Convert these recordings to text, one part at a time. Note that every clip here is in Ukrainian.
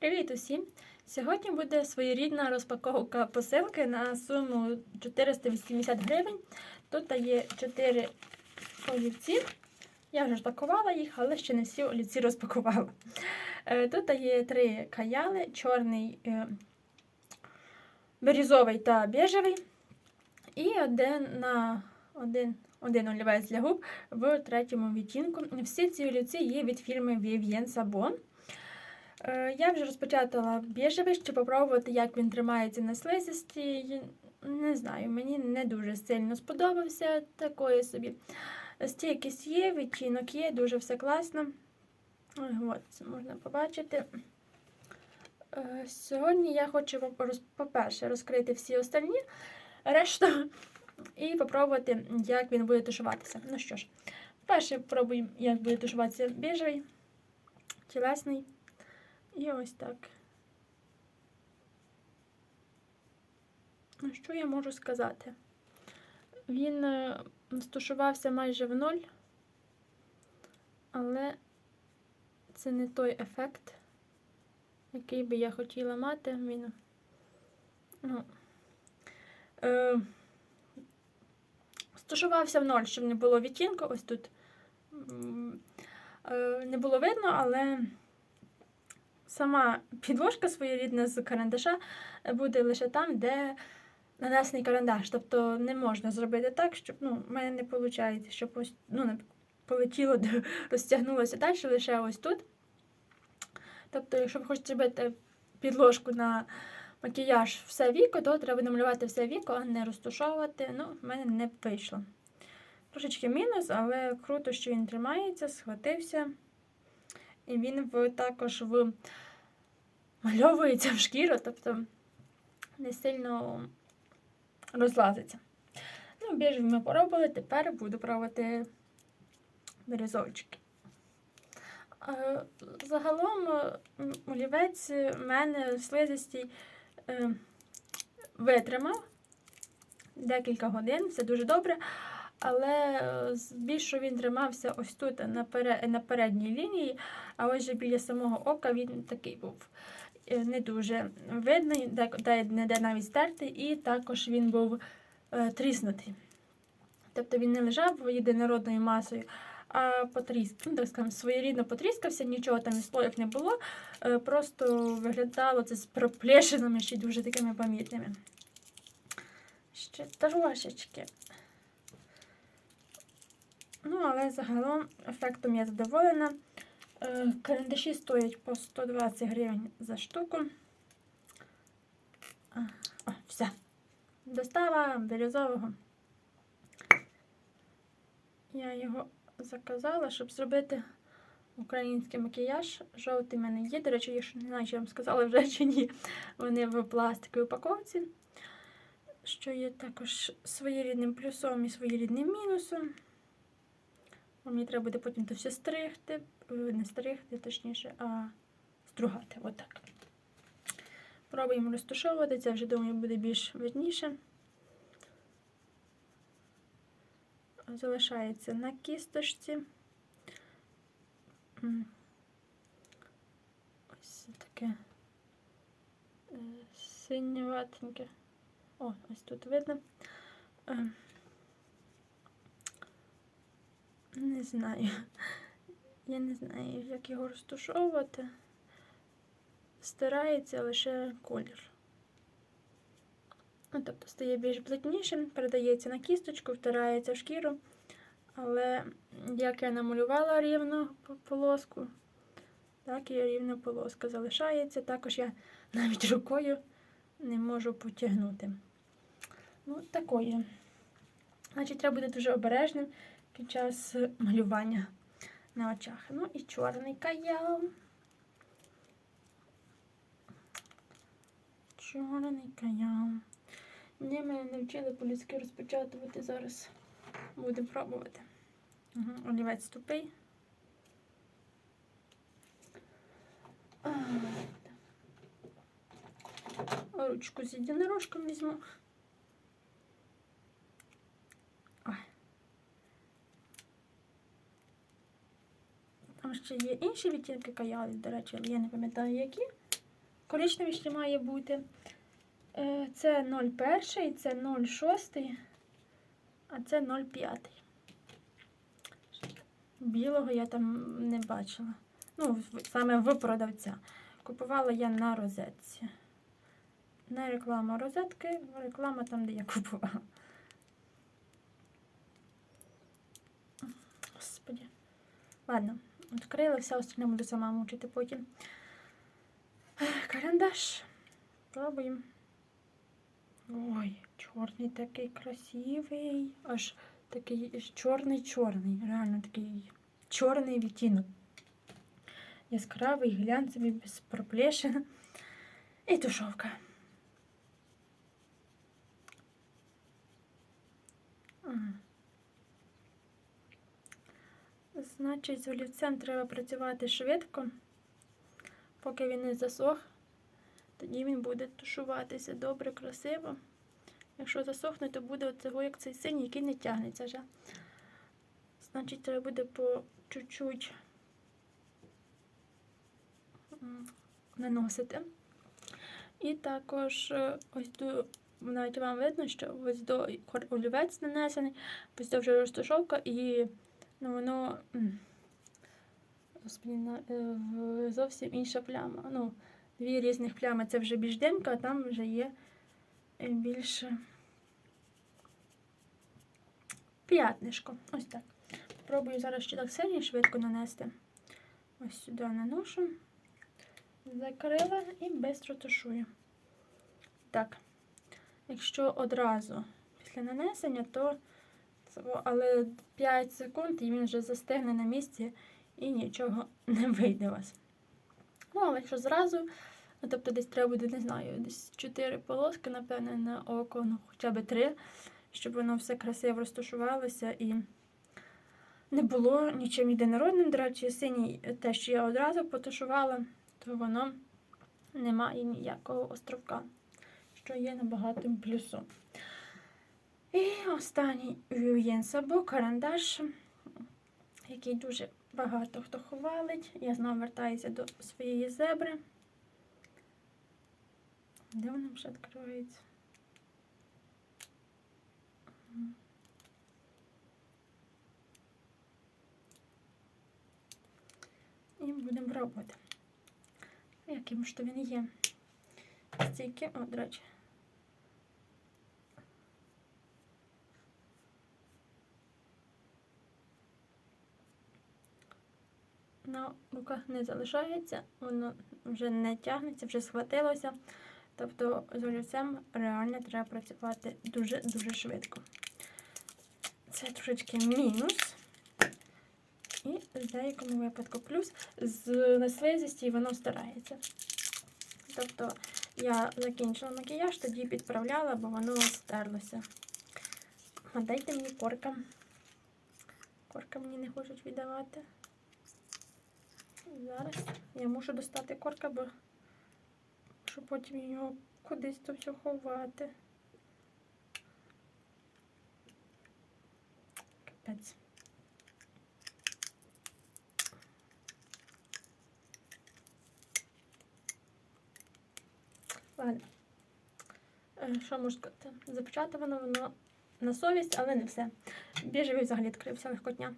Привіт усім! Сьогодні буде своєрідна розпаковка посилки на суму 480 гривень. Тут є 4 олівці. Я вже розпакувала їх, але ще не всі олівці розпакувала. Е, Тут є три каяли: чорний, е, бірюзовий та біжевий. І один на один, один олівець для губ в третьому відтінку. Всі ці олівці є від фірми Vivien Sabon. Е, Я вже розпочатала біжевий, щоб попробувати, як він тримається на слизисті. Не знаю, мені не дуже сильно сподобався такої собі. Стійкість є, відтінок є, дуже все класно. От, це можна побачити. Е, Сьогодні я хочу, по-перше, розкрити всі остальні решту і попробувати, як він буде тушуватися. Ну що ж, перше пробуємо, як буде тушуватися біжевий, тілесний. І ось так. Ну, що я можу сказати? Він е, стушувався майже в ноль, але це не той ефект, який би я хотіла мати. Він ну, е, стушувався в ноль, щоб не було відтінку. Ось тут е, не було видно, але сама підложка своєрідна з карандаша буде лише там, де нанесений карандаш. Тобто не можна зробити так, щоб ну, в мене не виходить, щоб ось ну, полетіло, розтягнулося далі, лише ось тут. Тобто, якщо ви хочете зробити підложку на макіяж все віко, то треба намалювати все віко, а не розтушовувати. Ну, в мене не вийшло. Трошечки мінус, але круто, що він тримається, схватився. І він в, також в, мальовується в шкіру, тобто не сильно розлазиться. Ну, біжеві ми поробили, тепер буду пробувати бірюзовчики. Загалом олівець в мене слизистий е, витримав декілька годин, все дуже добре. Але е, більше він тримався ось тут на передній лінії, а ось біля самого ока він такий був е, не дуже видний, де, не де навіть стертий, і також він був е, тріснутий. Тобто він не лежав єдинородною масою, а потріс, ну, так скажемо, своєрідно потріскався, нічого там із слоїв не було, е, просто виглядало це з проплешинами ще дуже такими помітними. Ще трошечки. Ну, але загалом ефектом я задоволена. Е, Карандаші стоять по 120 гривень за штуку. О, все. Достава бірюзового. Я його заказала, щоб зробити український макіяж. Жовтий в мене є. До речі, я ще не знаю, чи я вам сказала вже чи ні. Вони в пластиковій упаковці, що є також своєрідним плюсом і своєрідним мінусом. Мені треба буде потім то все стригти, е, не стригти, точніше, а стругати. Отак. Пробуємо розтушовувати, це вже, думаю, буде більш видніше. Залишається на кісточці. Ось таке е, синюватеньке. О, ось тут видно. Е, Не знаю. Я не знаю, як його розтушовувати. Стирається лише колір. Ну, тобто стає більш плотнішим, передається на кісточку, втирається в шкіру. Але як я намалювала рівну полоску, так і рівна полоска залишається. Також я навіть рукою не можу потягнути. Ну, такої. Значить, треба бути дуже обережним під час малювання на очах. Ну і чорний каял. Чорний каял. Ні, мене не вчили по-людськи розпечатувати зараз. Будемо пробувати. Угу. Олівець тупий. Ручку з єдинорожком візьму. Ой. Там ще є інші відтінки каялі, до речі, але я не пам'ятаю які. коричневий ще має бути. Е, Це 0,1, це 0,6, а це 0,5. Білого я там не бачила. Ну, саме в продавця. Купувала я на розетці. Не реклама розетки, реклама там, де я купувала. Господи. Ладно, відкрила, все остальне буду сама мучити потім. Карандаш. Пробуємо. Ой, чорний такий красивий. Аж такий чорний-чорний. Реально такий чорний відтінок. Яскравий, глянцевий, без проплешин. І тушовка. Ага. Значить, з олівцем треба працювати швидко, поки він не засох. Тоді він буде тушуватися добре, красиво. Якщо засохне, то буде оцього, як цей синій, який не тягнеться вже. Значить, треба буде по чуть-чуть наносити. І також е, ось до, навіть вам видно, що ось до олівець нанесений, ось до вже розташовка і ну, воно м, господи, на- е, зовсім інша пляма. Ну, дві різних плями це вже більш димка, а там вже є е, більше п'ятнишко. Ось так. Пробую зараз ще так сильно швидко нанести. Ось сюди наношу, закрила і швидко тушую. Так, якщо одразу після нанесення, то але 5 секунд і він вже застигне на місці і нічого не вийде у вас. Ну, але якщо зразу, ну, тобто десь треба буде, не знаю, десь 4 полоски, напевне, на око, ну хоча б 3, щоб воно все красиво розташувалося і не було нічим єдинородним. До речі, синій, те, що я одразу потушувала, то воно не має ніякого островка, що є набагатим плюсом. І останній Вюєн Сабо, карандаш, який дуже багато хто хвалить. Я знову вертаюся до своєї зебри. Де вона вже відкривається? І будемо пробувати. Яким ж то він є? Стільки, о, до речі. На руках не залишається, воно вже не тягнеться, вже схватилося. Тобто з олівцем реально треба працювати дуже-дуже швидко. Це трошечки мінус. І в деякому випадку плюс з неслизісті воно старається. Тобто я закінчила макіяж, тоді підправляла, бо воно стерлося. А дайте мені корка. Корка мені не хочуть віддавати. Зараз я мушу достати корка, бо щоб потім його кудись то все ховати. Капець. Ладно. Е, Що можу сказати? Запечатовано воно на совість, але не все. Біжевий взагалі відкрився легкотня.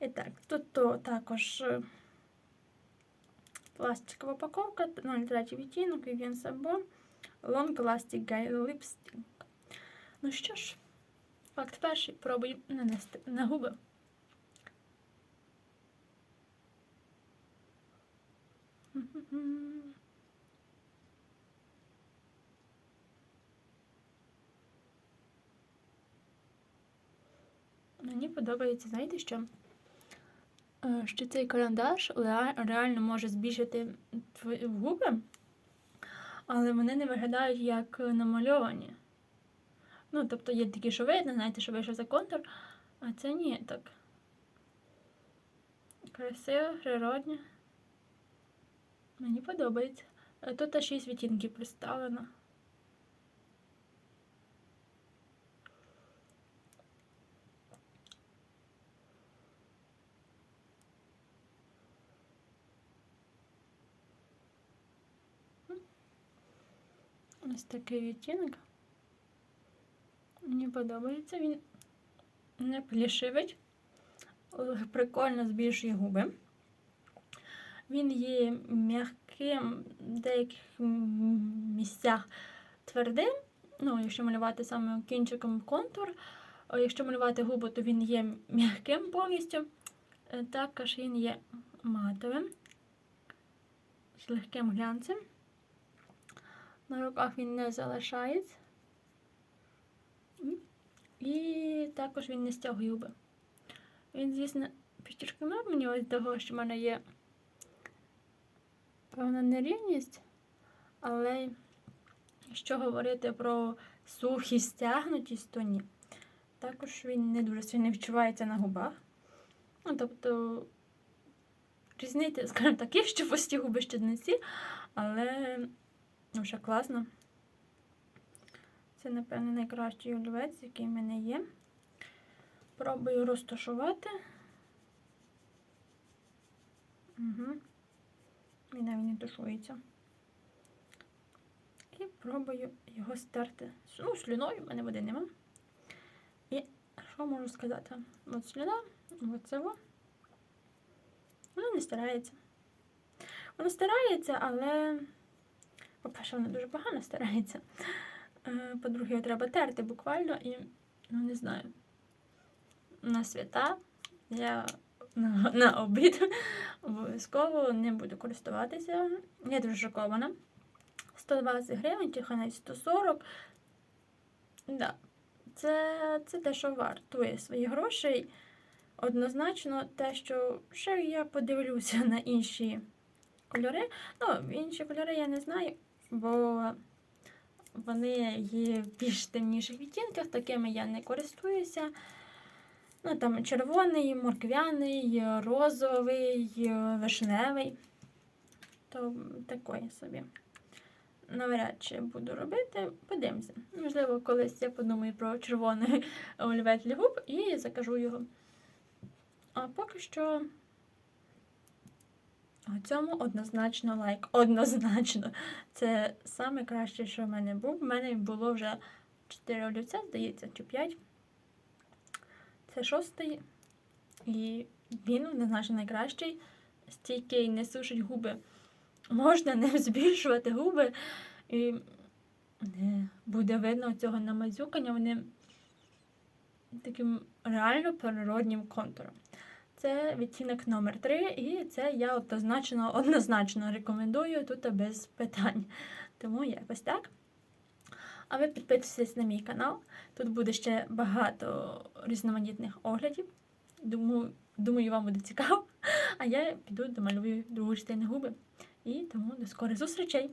І так, тут то також е, пластикова упаковка, 0,3 відтінок, Vivienne Sabo, Long Lasting Guy Lipstick. Ну що ж, факт перший, пробую нанести на губи. Мені подобається, знаєте що? Е, Що цей карандаш реально може збільшити твої губи, але вони не виглядають як намальовані. Ну, тобто є такі, що видно, знаєте, що вийшов за контур, а це ні, так. Красиво, природньо. Мені подобається. Тут аж 6 відтінків представлено. Ось такий відтінок. Мені подобається. Він не плішивить, прикольно збільшує губи. Він є м'яким в деяких місцях твердим. Ну, якщо малювати саме кінчиком контур, якщо малювати губи, то він є м'яким повністю. Е, Також він є матовим, з легким глянцем. На руках він не залишається. І також він не стягує губи. Він, звісно, підчеркнув мені ось того, що в мене є певна нерівність, але якщо говорити про сухість, стягнутість, то ні. Також він не дуже сильно відчувається на губах. Ну, тобто, різниця, скажімо так, є, що пусті губи ще але вже класно. Це, напевно, найкращий олівець, який в мене є. Пробую розташувати. Угу. Він навіть не тушується. І пробую його стерти. Ну, слюною, в мене води нема. І що можу сказати? От слюна, от це во. Не стирається. Воно стирається, але, по-перше, воно дуже погано стирається. Е, По-друге, його треба терти буквально і, ну не знаю, на свята я на, на обід обов'язково не буду користуватися. Я дуже шокована. 120 гривень, чи навіть 140. Да. Це, це те, що вартує своїх грошей. Однозначно, те, що ще я подивлюся на інші кольори. Ну, інші кольори я не знаю, бо вони є в більш темніших відтінках, такими я не користуюся. Ну, там червоний, морквяний, розовий, вишневий. То такої собі. Навряд чи буду робити, подивимося. Можливо, колись я подумаю про червоний олівець для губ і закажу його. А поки що цьому однозначно лайк. Однозначно. Це саме краще, що в мене був. У мене було вже 4 олівця, здається, чи 5. Це шостий. І він однозначно найкращий. Стійкий, не сушить губи. Можна ним збільшувати губи. І не буде видно цього намазюкання. Вони таким реально природнім контуром. Це відтінок номер 3 і це я однозначно, однозначно рекомендую тут без питань. Тому якось так. А ви підписуйтесь на мій канал. Тут буде ще багато різноманітних оглядів. Думаю, думаю, вам буде цікаво. А я піду домалюю другу частину губи. І тому до скорих зустрічей!